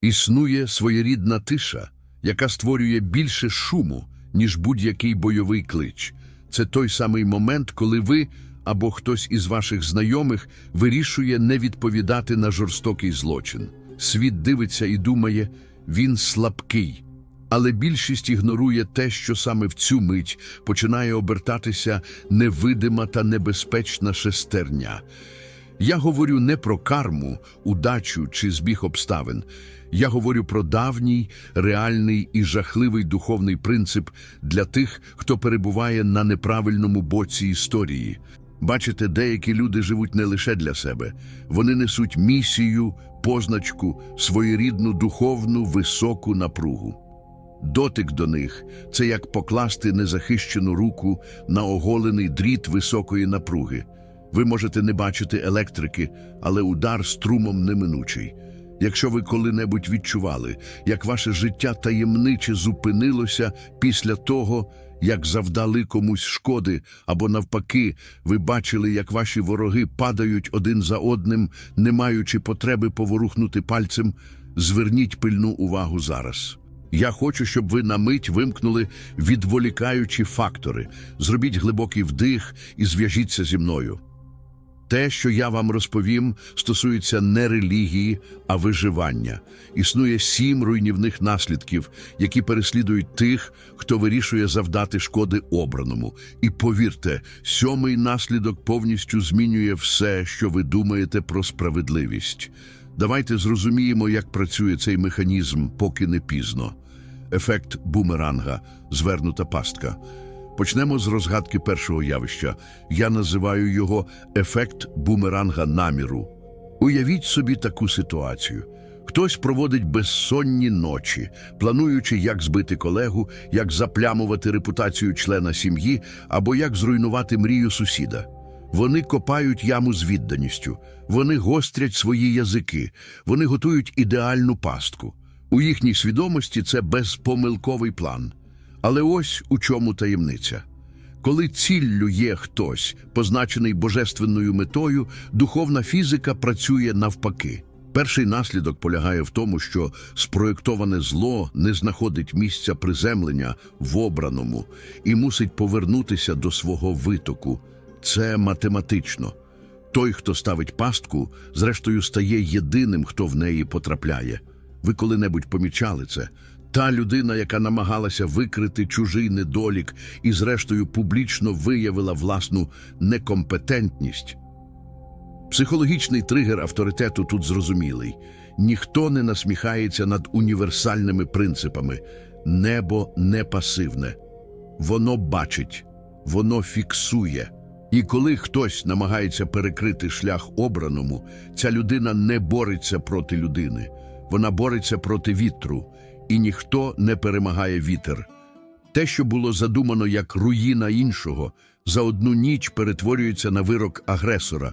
Існує своєрідна тиша, яка створює більше шуму, ніж будь-який бойовий клич. Це той самий момент, коли ви або хтось із ваших знайомих вирішує не відповідати на жорстокий злочин. Світ дивиться і думає, він слабкий. Але більшість ігнорує те, що саме в цю мить починає обертатися невидима та небезпечна шестерня. Я говорю не про карму, удачу чи збіг обставин. Я говорю про давній, реальний і жахливий духовний принцип для тих, хто перебуває на неправильному боці історії. Бачите, деякі люди живуть не лише для себе, вони несуть місію, позначку, своєрідну духовну високу напругу. Дотик до них це як покласти незахищену руку на оголений дріт високої напруги. Ви можете не бачити електрики, але удар струмом неминучий. Якщо ви коли-небудь відчували, як ваше життя таємниче зупинилося після того, як завдали комусь шкоди, або навпаки, ви бачили, як ваші вороги падають один за одним, не маючи потреби поворухнути пальцем, зверніть пильну увагу зараз. Я хочу, щоб ви на мить вимкнули відволікаючі фактори. Зробіть глибокий вдих і зв'яжіться зі мною. Те, що я вам розповім, стосується не релігії, а виживання. Існує сім руйнівних наслідків, які переслідують тих, хто вирішує завдати шкоди обраному. І повірте, сьомий наслідок повністю змінює все, що ви думаєте про справедливість. Давайте зрозуміємо, як працює цей механізм, поки не пізно. Ефект бумеранга, звернута пастка. Почнемо з розгадки першого явища. Я називаю його ефект бумеранга наміру. Уявіть собі таку ситуацію. Хтось проводить безсонні ночі, плануючи, як збити колегу, як заплямувати репутацію члена сім'ї або як зруйнувати мрію сусіда. Вони копають яму з відданістю, вони гострять свої язики, вони готують ідеальну пастку. У їхній свідомості це безпомилковий план. Але ось у чому таємниця. Коли ціллю є хтось, позначений божественною метою, духовна фізика працює навпаки. Перший наслідок полягає в тому, що спроєктоване зло не знаходить місця приземлення в обраному і мусить повернутися до свого витоку. Це математично. Той, хто ставить пастку, зрештою стає єдиним, хто в неї потрапляє. Ви коли-небудь помічали це? Та людина, яка намагалася викрити чужий недолік і, зрештою, публічно виявила власну некомпетентність. Психологічний тригер авторитету тут зрозумілий. Ніхто не насміхається над універсальними принципами. Небо не пасивне. Воно бачить, воно фіксує. І коли хтось намагається перекрити шлях обраному, ця людина не бореться проти людини, вона бореться проти вітру, і ніхто не перемагає вітер. Те, що було задумано як руїна іншого, за одну ніч перетворюється на вирок агресора.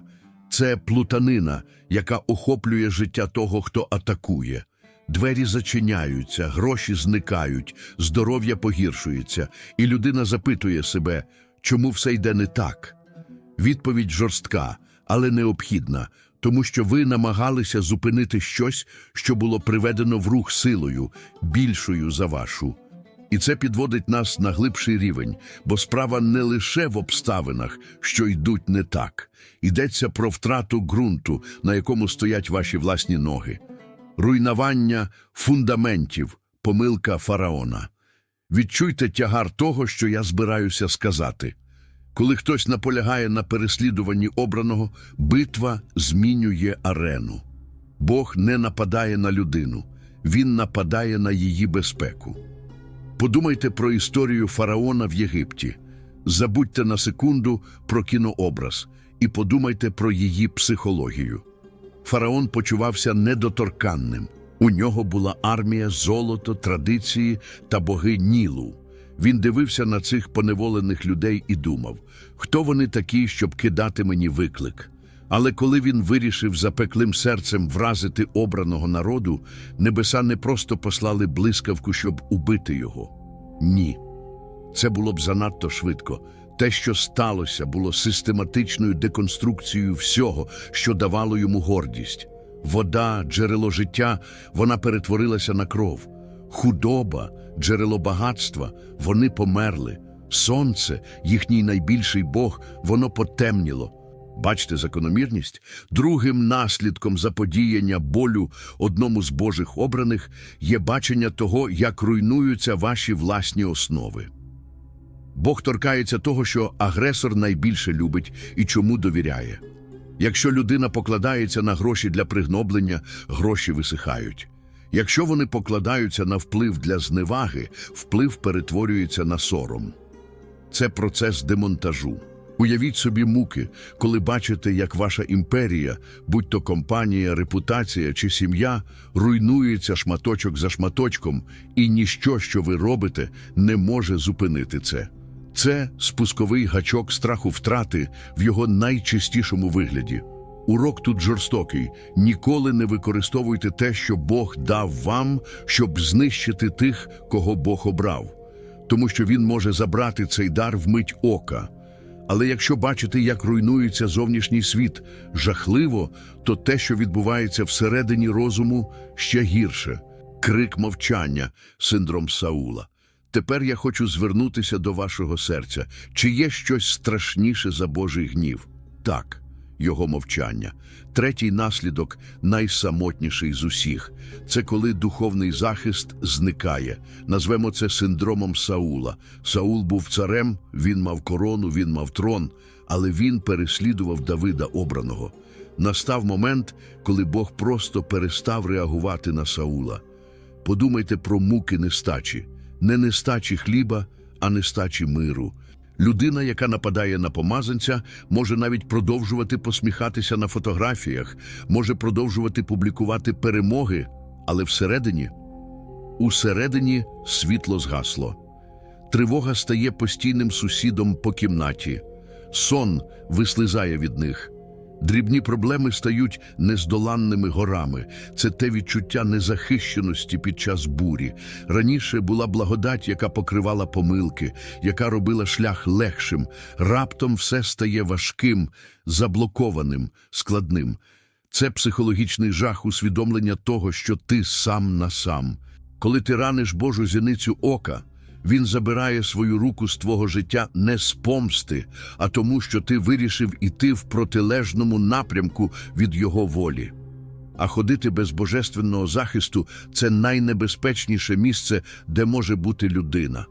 Це плутанина, яка охоплює життя того, хто атакує. Двері зачиняються, гроші зникають, здоров'я погіршується, і людина запитує себе, чому все йде не так. Відповідь жорстка, але необхідна, тому що ви намагалися зупинити щось, що було приведено в рух силою, більшою за вашу. І це підводить нас на глибший рівень, бо справа не лише в обставинах, що йдуть не так. Йдеться про втрату ґрунту, на якому стоять ваші власні ноги, руйнування фундаментів, помилка фараона. Відчуйте тягар того, що я збираюся сказати. Коли хтось наполягає на переслідуванні обраного, битва змінює арену. Бог не нападає на людину, він нападає на її безпеку. Подумайте про історію фараона в Єгипті. Забудьте на секунду про кінообраз і подумайте про її психологію. Фараон почувався недоторканним. У нього була армія, золото, традиції та боги Нілу. Він дивився на цих поневолених людей і думав, хто вони такі, щоб кидати мені виклик. Але коли він вирішив запеклим серцем вразити обраного народу, небеса не просто послали блискавку, щоб убити його. Ні. Це було б занадто швидко. Те, що сталося, було систематичною деконструкцією всього, що давало йому гордість. Вода, джерело життя, вона перетворилася на кров. Худоба, джерело багатства, вони померли. Сонце, їхній найбільший Бог, воно потемніло. Бачите закономірність? Другим наслідком заподіяння болю одному з Божих обраних є бачення того, як руйнуються ваші власні основи. Бог торкається того, що агресор найбільше любить і чому довіряє. Якщо людина покладається на гроші для пригноблення, гроші висихають. Якщо вони покладаються на вплив для зневаги, вплив перетворюється на сором. Це процес демонтажу. Уявіть собі муки, коли бачите, як ваша імперія, будь то компанія, репутація чи сім'я, руйнується шматочок за шматочком, і ніщо, що ви робите, не може зупинити це. Це спусковий гачок страху втрати в його найчистішому вигляді. Урок тут жорстокий. Ніколи не використовуйте те, що Бог дав вам, щоб знищити тих, кого Бог обрав, тому що Він може забрати цей дар в мить ока. Але якщо бачите, як руйнується зовнішній світ, жахливо, то те, що відбувається всередині розуму, ще гірше. Крик мовчання, синдром Саула. Тепер я хочу звернутися до вашого серця. Чи є щось страшніше за Божий гнів? Так, його мовчання. Третій наслідок найсамотніший з усіх. Це коли духовний захист зникає. Назвемо це синдромом Саула. Саул був царем, він мав корону, він мав трон, але він переслідував Давида обраного. Настав момент, коли Бог просто перестав реагувати на Саула. Подумайте про муки нестачі, не нестачі хліба, а нестачі миру. Людина, яка нападає на помазанця, може навіть продовжувати посміхатися на фотографіях, може продовжувати публікувати перемоги, але всередині, усередині світло згасло. Тривога стає постійним сусідом по кімнаті. Сон вислизає від них. Дрібні проблеми стають нездоланними горами. Це те відчуття незахищеності під час бурі. Раніше була благодать, яка покривала помилки, яка робила шлях легшим. Раптом все стає важким, заблокованим, складним. Це психологічний жах усвідомлення того, що ти сам на сам. Коли ти раниш Божу зіницю ока, він забирає свою руку з твого життя не з помсти, а тому, що ти вирішив іти в протилежному напрямку від його волі. А ходити без божественного захисту це найнебезпечніше місце, де може бути людина.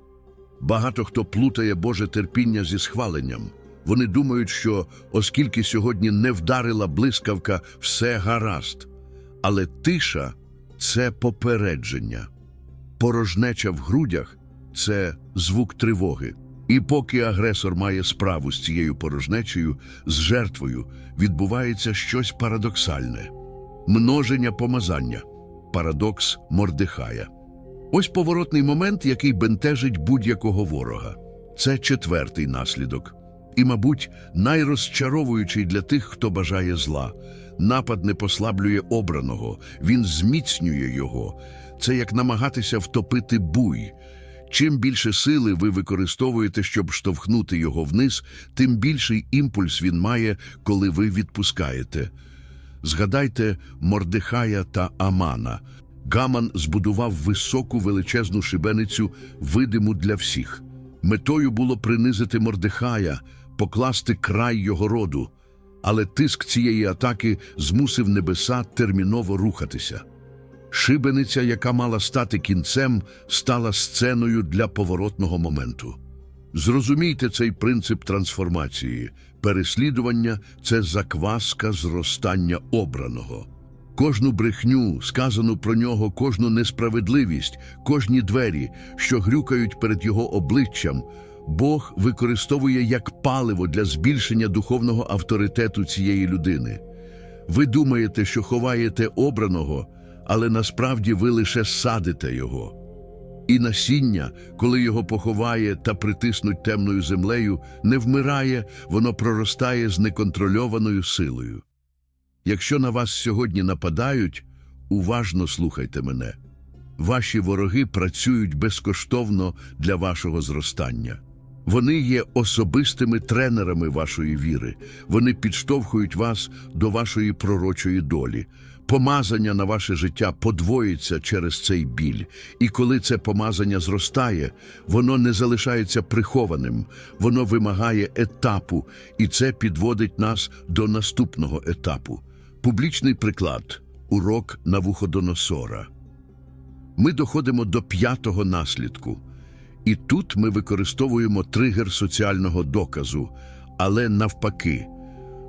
Багато хто плутає Боже терпіння зі схваленням. Вони думають, що оскільки сьогодні не вдарила блискавка, все гаразд. Але тиша це попередження. Порожнеча в грудях це звук тривоги. І поки агресор має справу з цією порожнечею, з жертвою, відбувається щось парадоксальне множення помазання, парадокс Мордехая. Ось поворотний момент, який бентежить будь-якого ворога. Це четвертий наслідок. І, мабуть, найрозчаровуючий для тих, хто бажає зла. Напад не послаблює обраного, він зміцнює його. Це як намагатися втопити буй. Чим більше сили ви використовуєте, щоб штовхнути його вниз, тим більший імпульс він має, коли ви відпускаєте. Згадайте Мордехая та Амана. Гаман збудував високу величезну шибеницю, видиму для всіх. Метою було принизити Мордехая, покласти край його роду. Але тиск цієї атаки змусив небеса терміново рухатися. Шибениця, яка мала стати кінцем, стала сценою для поворотного моменту. Зрозумійте цей принцип трансформації. Переслідування це закваска зростання обраного. Кожну брехню, сказану про нього, кожну несправедливість, кожні двері, що грюкають перед його обличчям, Бог використовує як паливо для збільшення духовного авторитету цієї людини. Ви думаєте, що ховаєте обраного, але насправді ви лише садите його. І насіння, коли його поховає та притиснуть темною землею, не вмирає, воно проростає з неконтрольованою силою. Якщо на вас сьогодні нападають, уважно слухайте мене. Ваші вороги працюють безкоштовно для вашого зростання. Вони є особистими тренерами вашої віри. Вони підштовхують вас до вашої пророчої долі. Помазання на ваше життя подвоїться через цей біль, і коли це помазання зростає, воно не залишається прихованим, воно вимагає етапу, і це підводить нас до наступного етапу. Публічний приклад урок Навуходоносора. Ми доходимо до п'ятого наслідку. І тут ми використовуємо тригер соціального доказу, але навпаки.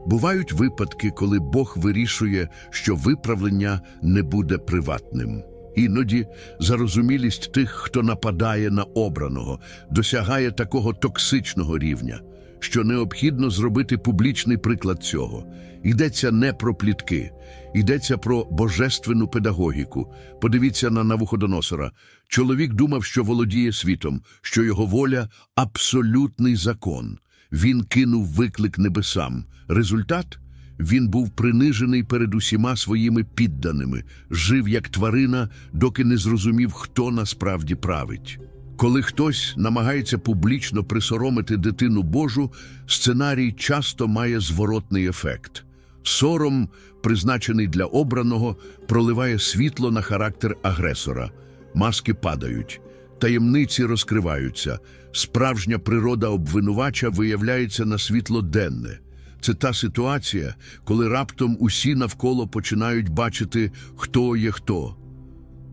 Бувають випадки, коли Бог вирішує, що виправлення не буде приватним. Іноді зарозумілість тих, хто нападає на обраного, досягає такого токсичного рівня, що необхідно зробити публічний приклад цього. Йдеться не про плітки, йдеться про божественну педагогіку. Подивіться на Навуходоносора. Чоловік думав, що володіє світом, що його воля абсолютний закон. Він кинув виклик небесам. Результат він був принижений перед усіма своїми підданими, жив як тварина, доки не зрозумів, хто насправді править. Коли хтось намагається публічно присоромити дитину Божу, сценарій часто має зворотний ефект. Сором, призначений для обраного, проливає світло на характер агресора. Маски падають, таємниці розкриваються, справжня природа обвинувача виявляється на світло денне. Це та ситуація, коли раптом усі навколо починають бачити, хто є хто.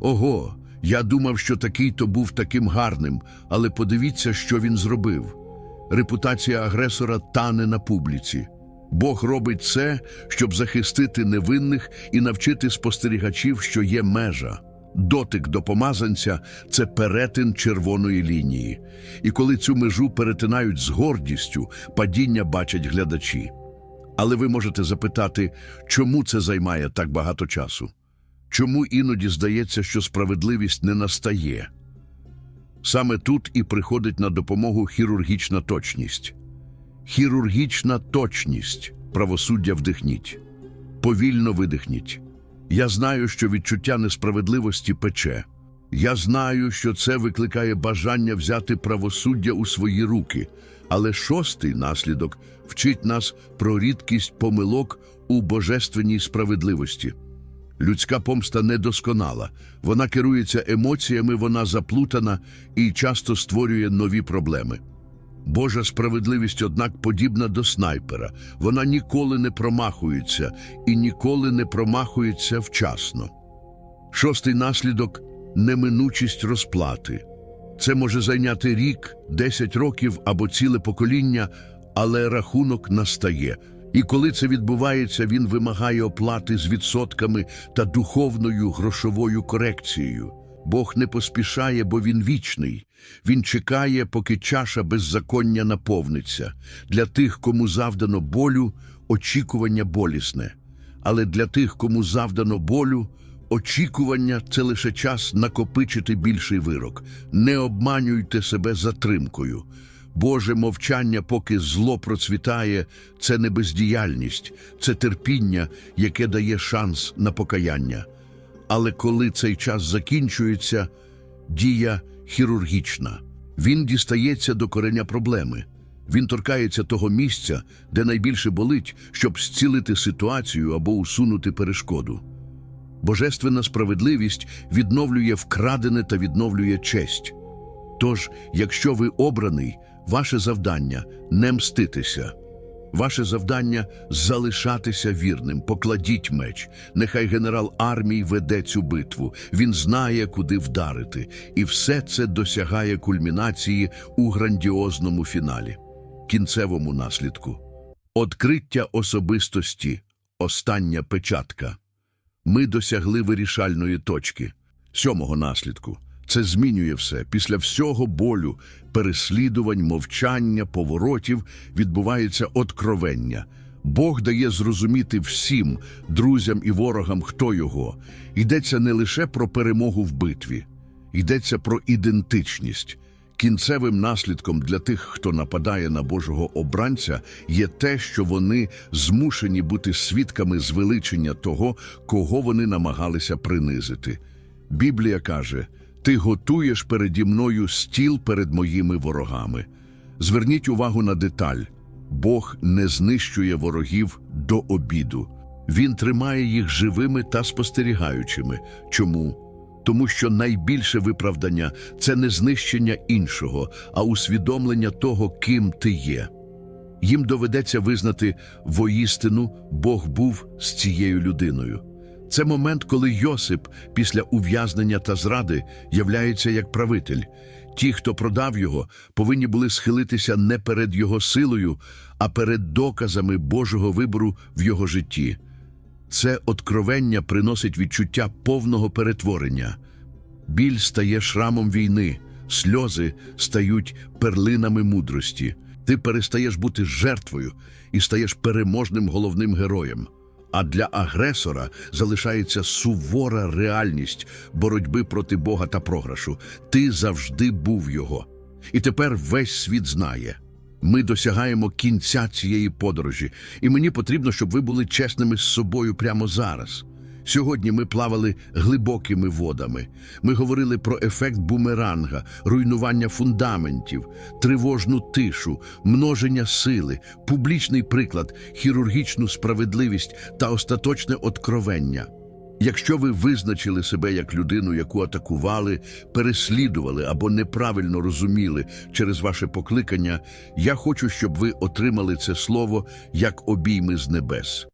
Ого, я думав, що такий то був таким гарним, але подивіться, що він зробив. Репутація агресора тане на публіці. Бог робить це, щоб захистити невинних і навчити спостерігачів, що є межа. Дотик до помазанця це перетин червоної лінії. І коли цю межу перетинають з гордістю, падіння бачать глядачі. Але ви можете запитати, чому це займає так багато часу? Чому іноді здається, що справедливість не настає? Саме тут і приходить на допомогу хірургічна точність. Хірургічна точність правосуддя вдихніть, повільно видихніть. Я знаю, що відчуття несправедливості пече. Я знаю, що це викликає бажання взяти правосуддя у свої руки. Але шостий наслідок вчить нас про рідкість помилок у божественній справедливості. Людська помста недосконала, вона керується емоціями, вона заплутана і часто створює нові проблеми. Божа справедливість, однак, подібна до снайпера. Вона ніколи не промахується і ніколи не промахується вчасно. Шостий наслідок неминучість розплати. Це може зайняти рік, 10 років або ціле покоління, але рахунок настає. І коли це відбувається, він вимагає оплати з відсотками та духовною грошовою корекцією. Бог не поспішає, бо він вічний. Він чекає, поки чаша беззаконня наповниться. Для тих, кому завдано болю, очікування болісне. Але для тих, кому завдано болю, очікування це лише час накопичити більший вирок. Не обманюйте себе затримкою. Боже мовчання, поки зло процвітає, це не бездіяльність, це терпіння, яке дає шанс на покаяння. Але коли цей час закінчується, дія хірургічна. Він дістається до кореня проблеми. Він торкається того місця, де найбільше болить, щоб зцілити ситуацію або усунути перешкоду. Божественна справедливість відновлює вкрадене та відновлює честь. Тож, якщо ви обраний, ваше завдання не мститися. Ваше завдання залишатися вірним. Покладіть меч. Нехай генерал армії веде цю битву. Він знає, куди вдарити, і все це досягає кульмінації у грандіозному фіналі, кінцевому наслідку. Откриття особистості. Остання печатка. Ми досягли вирішальної точки, сьомого наслідку. Це змінює все. Після всього болю, переслідувань, мовчання, поворотів відбувається откровення. Бог дає зрозуміти всім, друзям і ворогам, хто його. Йдеться не лише про перемогу в битві, йдеться про ідентичність. Кінцевим наслідком для тих, хто нападає на Божого обранця, є те, що вони змушені бути свідками звеличення того, кого вони намагалися принизити. Біблія каже: Ти готуєш переді мною стіл перед моїми ворогами. Зверніть увагу на деталь: Бог не знищує ворогів до обіду. Він тримає їх живими та спостерігаючими. Чому? Тому що найбільше виправдання це не знищення іншого, а усвідомлення того, ким ти є. Їм доведеться визнати воістину Бог був з цією людиною. Це момент, коли Йосип після ув'язнення та зради являється як правитель. Ті, хто продав його, повинні були схилитися не перед його силою, а перед доказами Божого вибору в його житті. Це откровення приносить відчуття повного перетворення. Біль стає шрамом війни, сльози стають перлинами мудрості. Ти перестаєш бути жертвою і стаєш переможним головним героєм. А для агресора залишається сувора реальність боротьби проти Бога та програшу. Ти завжди був його. І тепер весь світ знає. Ми досягаємо кінця цієї подорожі, і мені потрібно, щоб ви були чесними з собою прямо зараз. Сьогодні ми плавали глибокими водами. Ми говорили про ефект бумеранга, руйнування фундаментів, тривожну тишу, множення сили, публічний приклад, хірургічну справедливість та остаточне откровення. Якщо ви визначили себе як людину, яку атакували, переслідували або неправильно розуміли через ваше покликання, я хочу, щоб ви отримали це слово як обійми з небес.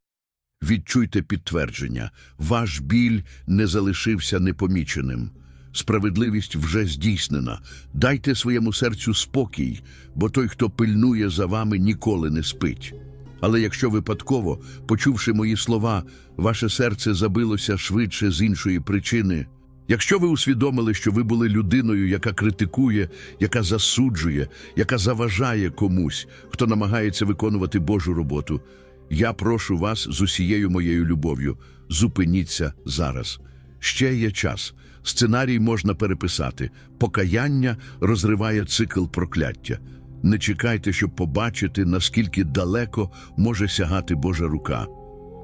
Відчуйте підтвердження, ваш біль не залишився непоміченим. Справедливість вже здійснена. Дайте своєму серцю спокій, бо той, хто пильнує за вами, ніколи не спить. Але якщо випадково, почувши мої слова, ваше серце забилося швидше з іншої причини, якщо ви усвідомили, що ви були людиною, яка критикує, яка засуджує, яка заважає комусь, хто намагається виконувати Божу роботу, я прошу вас з усією моєю любов'ю, зупиніться зараз. Ще є час. Сценарій можна переписати. Покаяння розриває цикл прокляття. Не чекайте, щоб побачити, наскільки далеко може сягати Божа рука.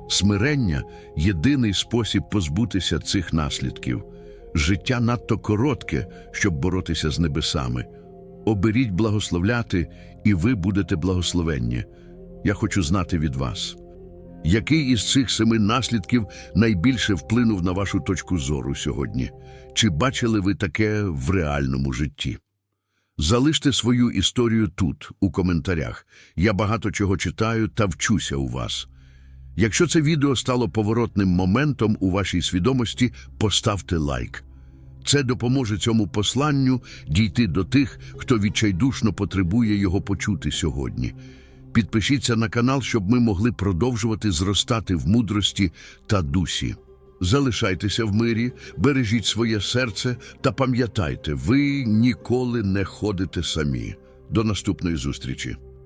Смирення єдиний спосіб позбутися цих наслідків. Життя надто коротке, щоб боротися з небесами. Оберіть благословляти, і ви будете благословенні. Я хочу знати від вас. Який із цих семи наслідків найбільше вплинув на вашу точку зору сьогодні? Чи бачили ви таке в реальному житті? Залиште свою історію тут, у коментарях. Я багато чого читаю та вчуся у вас. Якщо це відео стало поворотним моментом у вашій свідомості, поставте лайк. Це допоможе цьому посланню дійти до тих, хто відчайдушно потребує його почути сьогодні. Підпишіться на канал, щоб ми могли продовжувати зростати в мудрості та дусі. Залишайтеся в мирі, бережіть своє серце та пам'ятайте, ви ніколи не ходите самі. До наступної зустрічі.